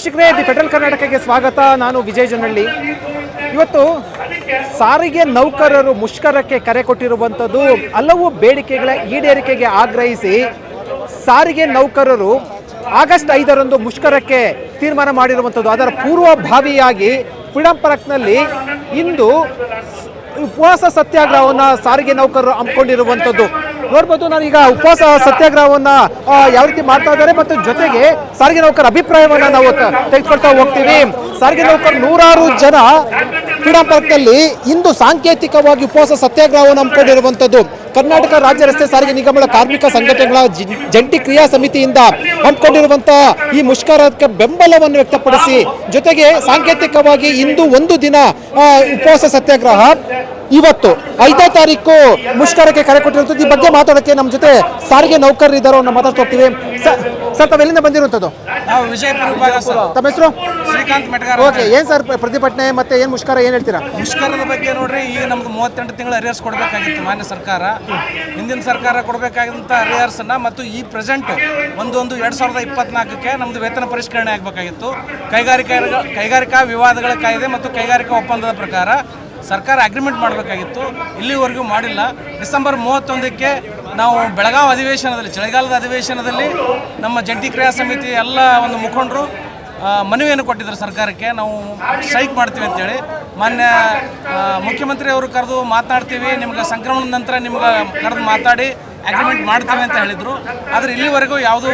ವೀಕ್ಷಕರೇ, the federal ಕರ್ನಾಟಕಕ್ಕೆ ಸ್ವಾಗತ. ನಾನು ವಿಜಯ್ ಜನಹಳ್ಳಿ ಇವತ್ತು ಸಾರಿಗೆ ನೌಕರರು ಮುಷ್ಕರಕ್ಕೆ ಕರೆ ಕೊಟ್ಟಿರುವಂಥದ್ದು ಹಲವು ಬೇಡಿಕೆಗಳ ಈಡೇರಿಕೆಗೆ ಆಗ್ರಹಿಸಿ ಸಾರಿಗೆ ನೌಕರರು ಆಗಸ್ಟ್ ಐದರಂದು ಮುಷ್ಕರಕ್ಕೆ ತೀರ್ಮಾನ ಮಾಡಿರುವಂಥದ್ದು. ಅದರ ಪೂರ್ವಭಾವಿಯಾಗಿ ಫ್ರೀಡಂ ಇಂದು ಉಪವಾಸ ಸತ್ಯಾಗ್ರಹವನ್ನು ಸಾರಿಗೆ ನೌಕರರು ಹಮ್ಮಿಕೊಂಡಿರುವಂಥದ್ದು. ನೋಡ್ಬೋದು ನಾನು ಈಗ ಉಪವಾಸ ಸತ್ಯಾಗ್ರಹವನ್ನ ಯಾವ ರೀತಿ ಮಾಡ್ತಾ ಇದ್ದಾರೆ ಮತ್ತು ಜೊತೆಗೆ ಸಾರಿಗೆ ನೌಕರ ಅಭಿಪ್ರಾಯವನ್ನ ನಾವು ತೆಗೆದುಕೊಳ್ತಾ ಹೋಗ್ತೀವಿ. ಸಾರಿಗೆ ನೌಕರ ನೂರಾರು ಜನ ಫ್ರೀಡಂ ಪಾರ್ಕ್ನಲ್ಲಿ ಇಂದು ಸಾಂಕೇತಿಕವಾಗಿ ಉಪವಾಸ ಸತ್ಯಾಗ್ರಹವನ್ನು ಹಮ್ಮಿಕೊಂಡಿರುವಂಥದ್ದು ಕರ್ನಾಟಕ ರಾಜ್ಯ ರಸ್ತೆ ಸಾರಿಗೆ ನಿಗಮಗಳ ಕಾರ್ಮಿಕ ಸಂಘಟನೆಗಳ ಜಂಟಿ ಕ್ರಿಯಾ ಸಮಿತಿಯಿಂದ ಹಮ್ಮಿಕೊಂಡಿರುವಂತಹ ಈ ಮುಷ್ಕರಕ್ಕೆ ಬೆಂಬಲವನ್ನು ವ್ಯಕ್ತಪಡಿಸಿ, ಜೊತೆಗೆ ಸಾಂಕೇತಿಕವಾಗಿ ಇಂದು ಒಂದು ದಿನ ಉಪವಾಸ ಸತ್ಯಾಗ್ರಹ ಇವತ್ತು ಐದನೇ ತಾರೀಕು ಮುಷ್ಕರಕ್ಕೆ ಕರೆ ಕೊಟ್ಟಿರುವಂಥದ್ದು. ಈ ಬಗ್ಗೆ ಮಾತಾಡೋಕ್ಕೆ ನಮ್ಮ ಜೊತೆ ಸಾರಿಗೆ ನೌಕರರು ಇದ್ದಾರೆ ಅವ್ರನ್ನ ಮಾತಾಡ್ತಾ ಹೋಗ್ತೀವಿ ಸರ್ ತಾವೆಲ್ಲಿಂದ ಬಂದಿರುವಂಥದ್ದು? ನಾವು ವಿಜಯಪುರ ವಿಭಾಗ ಸರ್. ತಮ್ಮ ಹೆಸರು? ಓಕೆ ಏನು ಸರ್ ಪ್ರತಿಭಟನೆ ಮತ್ತೆ ಏನು ಮುಷ್ಕರ ಏನು ಹೇಳ್ತೀರಾ? ಮುಷ್ಕರದ ಬಗ್ಗೆ ನೋಡ್ರಿ ಈಗ ನಮ್ದು ಮೂವತ್ತೆಂಟು ತಿಂಗಳ ಅರಿಯರ್ಸ್ ಕೊಡಬೇಕಾಗಿತ್ತು ಮಾನ್ಯ ಸರ್ಕಾರ. ಹಿಂದಿನ ಸರ್ಕಾರ ಕೊಡಬೇಕಾದಂಥ ಅರಿಯರ್ಸನ್ನ ಮತ್ತು ಈ ಪ್ರೆಸೆಂಟ್ ಒಂದೊಂದು ಒಂದು ಎರಡು ಸಾವಿರದ ಇಪ್ಪತ್ನಾಲ್ಕಕ್ಕೆ ನಮ್ದು ವೇತನ ಪರಿಷ್ಕರಣೆ ಆಗಬೇಕಾಗಿತ್ತು. ಕೈಗಾರಿಕಾ ಕೈಗಾರಿಕಾ ವಿವಾದಗಳ ಕಾಯ್ದೆ ಮತ್ತು ಕೈಗಾರಿಕಾ ಒಪ್ಪಂದದ ಪ್ರಕಾರ ಸರ್ಕಾರ ಅಗ್ರಿಮೆಂಟ್ ಮಾಡಬೇಕಾಗಿತ್ತು, ಇಲ್ಲಿವರೆಗೂ ಮಾಡಿಲ್ಲ. ಡಿಸೆಂಬರ್ ಮೂವತ್ತೊಂದಕ್ಕೆ ನಾವು ಬೆಳಗಾವಿ ಅಧಿವೇಶನದಲ್ಲಿ, ಚಳಿಗಾಲದ ಅಧಿವೇಶನದಲ್ಲಿ ನಮ್ಮ ಜಂಟಿ ಕ್ರಿಯಾ ಸಮಿತಿ ಎಲ್ಲ ಒಂದು ಮುಖಂಡರು ಮನವಿಯನ್ನು ಕೊಟ್ಟಿದ್ದರು ಸರ್ಕಾರಕ್ಕೆ. ನಾವು ಸ್ಟ್ರೈಕ್ ಮಾಡ್ತೀವಿ ಅಂತೇಳಿ. ಮಾನ್ಯ ಮುಖ್ಯಮಂತ್ರಿಯವರು ಕರೆದು ಮಾತನಾಡ್ತೀವಿ ನಿಮ್ಗೆ ಸಂಕ್ರಮಣದ ನಂತರ ನಿಮ್ಗೆ ಕರೆದು ಮಾತಾಡಿ. ಅಗ್ರಿಮೆಂಟ್ ಮಾಡ್ತೇವೆ ಅಂತ ಹೇಳಿದ್ರು. ಆದ್ರೆ ಇಲ್ಲಿವರೆಗೂ ಯಾವುದೂ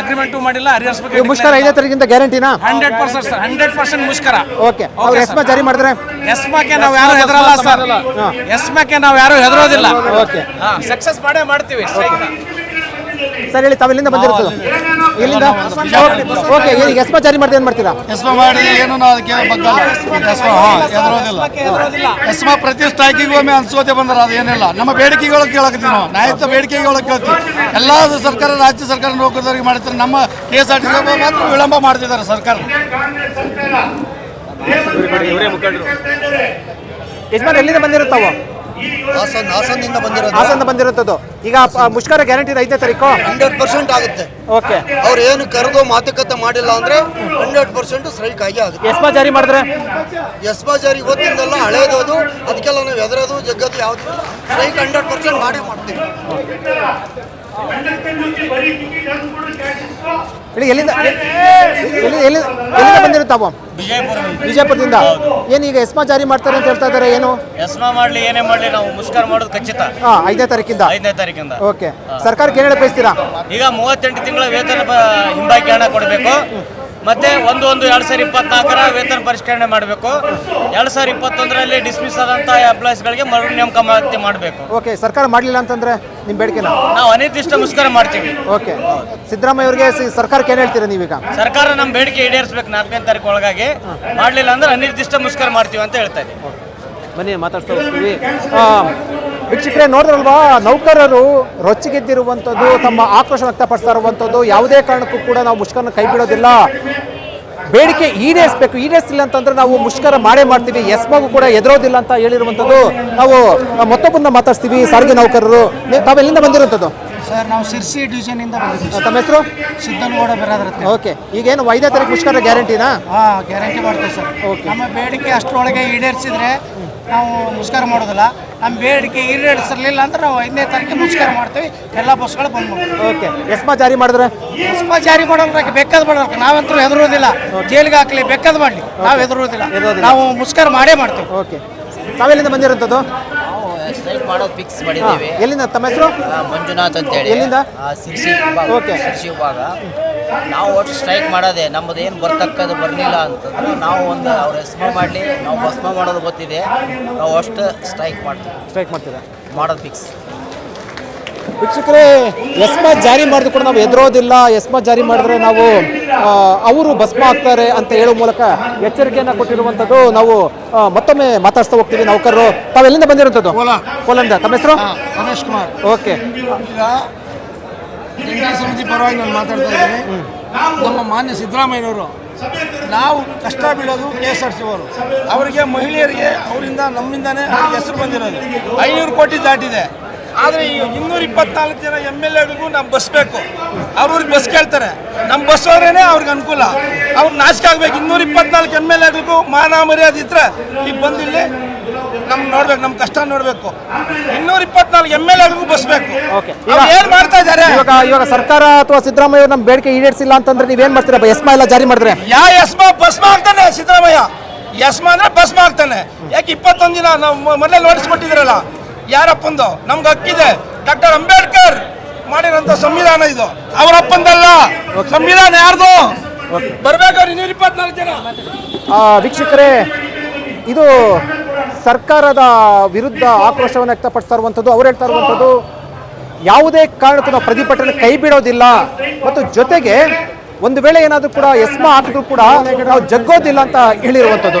ಅಗ್ರಿಮೆಂಟು ಮಾಡಿಲ್ಲ. ಅರಿಯರ್ಸ್ ಬಗ್ಗೆ ಮುಷ್ಕರ ಐದನೇ ತಾರೀಕಿಂದ ಗ್ಯಾರಂಟಿನಾ hundred percent sir hundred percent ಮುಷ್ಕರ. ಓಕೆ ಅವ್ರು ಎಸ್ಮಾ ಜಾರಿ ಮಾಡಿದ್ರೆ? ಎಸ್ಮಾಕ್ಕೆ ನಾವು ಯಾರು ಹೆದರಲ್ಲ ಸರ್ ಎಸ್ಮಾಕ್ಕೆ ನಾವು ಯಾರು ಹೆದರೋದಿಲ್ಲ. ಓಕೆ ಸಕ್ಸಸ್ ಮಾಡೇ ಮಾಡ್ತೀವಿ. ಸರ್ ಹೇಳಿ ತಾವು ಎಲ್ಲಿಂದ ಬಂದಿರುತ್ತದು ಇಲ್ಲಿಂದ? ಓಕೆ ಈಗ ಎಸ್ಪ ಜಾರಿ ಮಾಡಿದ್ರೆ ಏನು ಮಾಡ್ತೀರಾ? ಎಸ್ಮ ಮಾಡಿ ಏನು ನಾವು ಅದಕ್ಕೆ ಬಗ್ಗಲ್ಲ. ಎಸ್ಮ ಹಾಂ ಎದುರೋದಿಲ್ಲ. ಹೆದರೋದಿಲ್ಲ ಪ್ರತಿ ಸ್ಟ್ರೈಕಿಗೂ ಒಮ್ಮೆ ಅನ್ಸೋತೆ ಅದು ಏನಿಲ್ಲ. ನಮ್ಮ ಬೇಡಿಕೆಗಳು ಕೇಳಕತ್ತೀವಿ ನಾವು. ನ್ಯಾಯಯುತ ಬೇಡಿಕೆಗಳು ಕೇಳ್ತೀವಿ. ಎಲ್ಲ ಸರ್ಕಾರ ರಾಜ್ಯ ಸರ್ಕಾರ ನೌಕರರಿಗೆ ಮಾಡ್ತಾರೆ ನಮ್ಮ ಕೆ ಎಸ್ ಆರ್ ಟಿ ಮಾತ್ರ ವಿಳಂಬ ಮಾಡ್ತಿದ್ದಾರೆ ಸರ್ಕಾರ. ಯಜಮಾನ್ ಎಲ್ಲಿಂದ ಬಂದಿರುತ್ತಾವು ಹಾಸನ್ ಹಾಸನ್ನಿಂದ ಬಂದಿರೋದು. ಹಾಸನ ಈಗ ಮುಷ್ಕರ ಗ್ಯಾರಂಟಿ ಐದನೇ ತಾರೀಕು? ಹಂಡ್ರೆಡ್ ಪರ್ಸೆಂಟ್ ಆಗುತ್ತೆ. ಓಕೆ. ಅವ್ರು ಏನು ಕರೆದು ಮಾತುಕತೆ ಮಾಡಿಲ್ಲ ಅಂದ್ರೆ ಹಂಡ್ರೆಡ್ ಪರ್ಸೆಂಟ್ ಸ್ಟ್ರೈಕ್ ಆಗಿ ಆಗುತ್ತೆ. ಎಸ್ಮಾ ಜಾರಿ ಮಾಡಿದ್ರೆ? ಎಸ್ಮ ಜಾರಿ ಗೊತ್ತಿಲ್ಲ ಹಳೇದು ಅದು ಅದಕ್ಕೆಲ್ಲ ನಾವು ಎದುರೋದು ಜಗ್ಗದು ಯಾವುದು ಸ್ಟ್ರೈಕ್ ಹಂಡ್ರೆಡ್ ಪರ್ಸೆಂಟ್ ಮಾಡೇ ಮಾಡ್ತೀವಿ. ಹೇಳಿ ಎಲ್ಲಿಂದ ಎಲ್ಲಿಂದ ವಿಜಯಪುರದಿಂದ. ಏನು ಈಗ ಎಸ್ಮಾ ಜಾರಿ ಮಾಡ್ತಾರೆ ಅಂತ ಹೇಳ್ತಾ ಇದ್ದಾರೆ ಏನು? ಎಸ್ಮಾ ಮಾಡ್ಲಿ ಏನೇ ಮಾಡ್ಲಿ ನಾವು ಮುಷ್ಕರ ಮಾಡೋದು ಖಚಿತ. ಹಾಂ ಐದನೇ ತಾರೀಕಿಂದ. ಐದನೇ ತಾರೀಕಿಂದ. ಓಕೆ. ಸರ್ಕಾರಕ್ಕೆ ಏನು ಬಯಸ್ತೀರಾ ಈಗ ಮೂವತ್ತೆಂಟು ತಿಂಗಳ ವೇತನ ಹಿಂಬಾಕಿ ಹಣ ಕೊಡಬೇಕು. ಮತ್ತೆ ಒಂದು ಒಂದು ಎರಡು ಸಾವಿರ ಇಪ್ಪತ್ನಾಲ್ಕರ ವೇತನ ಪರಿಷ್ಕರಣೆ ಮಾಡಬೇಕು. ಎರಡು ಸಾವಿರ ಇಪ್ಪತ್ತೊಂದರಲ್ಲಿ ಡಿಸ್ಮಿಸ್ ಆದಂಥ ಎಂಪ್ಲಾಯೀಸ್ಗಳಿಗೆ ಮರು ನೇಮಕಾತಿ ಮಾಡಬೇಕು. ಓಕೆ ಸರ್ಕಾರ ಮಾಡಲಿಲ್ಲ ಅಂತಂದ್ರೆ ನಿಮ್ಮ ಬೇಡಿಕೆ ನಾವು ಅನಿರ್ದಿಷ್ಟ ಮುಷ್ಕರ ಮಾಡ್ತೀವಿ. ಓಕೆ ಸಿದ್ದರಾಮಯ್ಯ ಅವರಿಗೆ ಸರ್ಕಾರಕ್ಕೆ ಏನು ಹೇಳ್ತೀರಾ ನೀವೀಗ? ಸರ್ಕಾರ ನಮ್ಮ ಬೇಡಿಕೆ ಈಡೇರಿಸಬೇಕು ನಾಲ್ಕನೇ ತಾರೀಕು ಒಳಗಾಗಿ. ಮಾಡಲಿಲ್ಲ ಅಂದ್ರೆ ಅನಿರ್ದಿಷ್ಟ ಮುಷ್ಕರ ಮಾಡ್ತೀವಿ ಅಂತ ಹೇಳ್ತಾ ಇದ್ದೀವಿ ಬನ್ನಿ ಮಾತಾಡ್ತಾ ಹೋಗ್ತೀವಿ. ವೀಕ್ಷಕರೇ ನೋಡಿದ್ರಲ್ವಾ? ನೌಕರರು ರೊಚ್ಚಿಗೆದ್ದಿರುವಂಥದ್ದು ತಮ್ಮ ಆಕ್ರೋಶ ವ್ಯಕ್ತಪಡಿಸ್ತಾ ಇರುವಂಥದ್ದು ಯಾವುದೇ ಕಾರಣಕ್ಕೂ ಕೂಡ ನಾವು ಮುಷ್ಕರನ ಕೈ ಬಿಡೋದಿಲ್ಲ. ಬೇಡಿಕೆ ಈಡೇರಿಸಬೇಕು. ಈಡೇರಿಸಿಲ್ಲ ಅಂತಂದ್ರೆ ನಾವು ಮುಷ್ಕರ ಮಾಡೇ ಮಾಡ್ತೀವಿ. ಎಸ್ಮಾಗೂ ಕೂಡ ಎದುರೋದಿಲ್ಲ ಅಂತ ಹೇಳಿರುವಂಥದ್ದು ನಾವು ಮತ್ತೊಬ್ಬರನ್ನ ಮಾತಾಡ್ತೀವಿ ಸಾರಿಗೆ ನೌಕರರು. ನೀವು- ತಾವೆಲ್ಲಿಂದ ಬಂದಿರುವಂಥದ್ದು? ಸರ್ ನಾವು ಸಿರ್ಸಿ ಡಿವಿಷನ್ ಇಂದ ತಮ್ಮ ಹೆಸರು? ಸಿದ್ದನಗೌಡ ಬರಾದ್ರ ಓಕೆ. ಈಗೇನು ಐದನೇ ತಾರೀಕು ಮುಷ್ಕರ ಗ್ಯಾರಂಟಿನಾ? ಹಾಂ ಗ್ಯಾರಂಟಿ ಮಾಡ್ತೀವಿ ಸರ್. ಓಕೆ. ನಮ್ಮ ಬೇಡಿಕೆ ಅಷ್ಟರೊಳಗೆ ಈಡೇರಿಸಿದ್ರೆ ನಾವು ಮುಷ್ಕರ ಮಾಡೋದಿಲ್ಲ. ನಮ್ಮ ಬೇಡಿಕೆ ಈಡೇರಿಸಿರ್ಲಿಲ್ಲ ಅಂದ್ರೆ ನಾವು ಐದನೇ ತಾರೀಕು ಮುಷ್ಕರ ಮಾಡ್ತೀವಿ. ಎಲ್ಲ ಬಸ್ಗಳು ಬಂದ್ ಮಾಡ್ತೀವಿ ಓಕೆ. ಎಸ್ಮಾ ಜಾರಿ ಮಾಡಿದ್ರೆ? ಎಸ್ಮಾ ಜಾರಿ ಮಾಡೋದ್ರಾಗ ಬೇಕಾದ್ ಮಾಡೋಕೆ ನಾವಂತೂ ಹೆದರೋದಿಲ್ಲ ಜೈಲಿಗೆ ಹಾಕಲಿ ಬೇಕಾದ್ ಮಾಡಲಿ ನಾವು ಹೆದರೋದಿಲ್ಲ. ನಾವು ಮುಷ್ಕರ ಮಾಡೇ ಮಾಡ್ತೀವಿ. ಓಕೆ. ತಾವೆಲ್ಲಿಂದ ಬಂದಿರೋದು ನಾವು ಸ್ಟ್ರೈಕ್ ಮಾಡೋದು ಫಿಕ್ಸ್ ಮಾಡಿದ್ದೀವಿ. ಎಲ್ಲಿಂದ? ತಮ್ಮ ಹೆಸರು? ಆ, ಅಂತ ಹೇಳಿ ಎಲ್ಲಿಂದ? ವಿಭಾಗ. ಓಕೆ. ಶಿರ್ಸಿ ವಿಭಾಗ. ನಾವು ಒಟ್ಟು ಸ್ಟ್ರೈಕ್ ಮಾಡೋದೆ ನಮ್ಮದು ಏನು ಬರ್ತಕ್ಕದ್ದು ಬರಲಿಲ್ಲ ಅಂತಂದ್ರೆ ನಾವು ಒಂದು ಅವ್ರು ಎಸ್ಮ ಮಾಡಲಿ ನಾವು ಭಸ್ಮ ಮಾಡೋದು ಗೊತ್ತಿದೆ. ನಾವು ಅಷ್ಟು ಸ್ಟ್ರೈಕ್ ಮಾಡ್ತೀವಿ. ಸ್ಟ್ರೈಕ್ ಮಾಡ್ತೀರಾ? ಮಾಡೋದು ಫಿಕ್ಸ್. ವೀಕ್ಷಕರೇ ಎಸ್ಮ ಜಾರಿ ಮಾಡಿದ್ರು ಕೂಡ ನಾವು ಎದುರೋದಿಲ್ಲ. ಎಸ್ಮ ಜಾರಿ ಮಾಡಿದ್ರೆ ನಾವು ಅವರು ಭಸ್ಮ ಆಗ್ತಾರೆ ಅಂತ ಹೇಳೋ ಮೂಲಕ ಎಚ್ಚರಿಕೆಯನ್ನು ಕೊಟ್ಟಿರುವಂಥದ್ದು ನಾವು ಮತ್ತೊಮ್ಮೆ ಮಾತಾಡ್ತಾ ಹೋಗ್ತೀವಿ. ನೌಕರರು ತಾವೆಲ್ಲಿಂದ ಬಂದಿರುವಂಥದ್ದು ಕೋಲಂದ ತಮ್ಮ ಹೆಸರು? ರಮೇಶ್ ಕುಮಾರ್. ಓಕೆ. ಜಂಟಿ ಸಮಿತಿ ಪರವಾಗಿ ನಾನು ಮಾತಾಡ್ತಾ ಇದ್ದೀನಿ. ನಮ್ಮ ಮಾನ್ಯ ಸಿದ್ದರಾಮಯ್ಯನವರು, ನಾವು ಕಷ್ಟ ಬೀಳೋದು ಕೆ ಎಸ್ ಆರ್ ಸಿ ಅವರು. ಅವರಿಗೆ ಮಹಿಳೆಯರಿಗೆ ಅವರಿಂದ ನಮ್ಮಿಂದಾನೇ ಹೆಸರು ಬಂದಿರೋದು. ಐನೂರು ಕೋಟಿ ದಾಟಿದೆ. ಆದರೆ ಈ ಇನ್ನೂರ ಇಪ್ಪತ್ನಾಲ್ಕು ಜನ ಎಂ ಎಲ್ ಎಗಳಿಗೂ ನಮ್ಮ ಬಸ್ ಬೇಕು. ಅವ್ರವ್ರಿಗೆ ಬಸ್ ಕೇಳ್ತಾರೆ. ನಮ್ಮ ಬಸ್ ಅವರೇನೆ ಅವ್ರಿಗೆ ಅನುಕೂಲ. ಅವ್ರು ನಾಶಕ ಆಗ್ಬೇಕು. ಇನ್ನೂರ ಇಪ್ಪತ್ನಾಲ್ಕು ಎಂ ಎಲ್ ಎಗಳಿಗೂ ಮಾನ ಮರ್ಯಾದೆ ಇದ್ರೆ ಈಗ ಬಂದಿಲ್ಲಿ ನಮ್ಗೆ ನೋಡ್ಬೇಕು ನಮ್ಮ ಕಷ್ಟ ನೋಡ್ಬೇಕು. ಇನ್ನೂರ ಇಪ್ಪತ್ನಾಲ್ಕು ಎಂ ಎಲ್ ಎಗಳಿಗೂ ಬಸ್ ಬೇಕು. ಏನ್ ಮಾಡ್ತಾ ಇದ್ದಾರೆ? ಇವಾಗ ಇವಾಗ ಸರ್ಕಾರ ಅಥವಾ ಸಿದ್ದರಾಮಯ್ಯ ನಮ್ಮ ಬೇಡಿಕೆ ಈಡೇರಿಸಿಲ್ಲ ಅಂತಂದ್ರೆ ನೀವೇನು ಮಾಡ್ತೀರಾ? ಎಸ್ಮಾ ಎಲ್ಲ ಜಾರಿ ಮಾಡಿದ್ರೆ? ಯಾ ಎಸ್ಮಾ ಬಸ್ ಮಾಡ್ತಾನೆ ಸಿದ್ದರಾಮಯ್ಯ. ಯಸ್ಮಾ ಅಂದ್ರೆ ಬಸ್ ಮಾಡ್ತಾನೆ ಯಾಕೆ ಇಪ್ಪತ್ತೊಂದು ದಿನ ನಾವು ಮೊದಲೇ ನೋಟಿಸ್ ಕೊಟ್ಟಿದ್ರಲ್ಲ ಯಾರಪ್ಪಂದು? ನಮ್ಗೆ ಹಕ್ಕಿದೆ. ಡಾಕ್ಟರ್ ಅಂಬೇಡ್ಕರ್ ಮಾಡಿರೋಂಥ ಸಂವಿಧಾನ ಇದು. ಅವರಪ್ಪಂದಲ್ಲ. ಸಂವಿಧಾನ ಯಾರ್ದು? ಬರ್ಬೇಕಾದ್ರೆ ಇನ್ನೂರ ಇಪ್ಪತ್ನಾಲ್ಕು ಜನ. ವೀಕ್ಷಕರೇ, ಇದು ಸರ್ಕಾರದ ವಿರುದ್ಧ ಆಕ್ರೋಶವನ್ನು ವ್ಯಕ್ತಪಡಿಸ್ತಾ ಇರುವಂಥದ್ದು, ಅವ್ರು ಹೇಳ್ತಾ ಇರುವಂಥದ್ದು, ಯಾವುದೇ ಕಾರಣಕ್ಕೂ ನಾವು ಪ್ರತಿಭಟನೆ ಕೈ ಬಿಡೋದಿಲ್ಲ. ಮತ್ತು ಜೊತೆಗೆ ಒಂದು ವೇಳೆ ಏನಾದರೂ ಕೂಡ ಎಸ್ಮಾ ಹಾಕಿದ್ರು ಕೂಡ ನಾವು ಜಗ್ಗೋದಿಲ್ಲ ಅಂತ ಹೇಳಿರುವಂಥದ್ದು.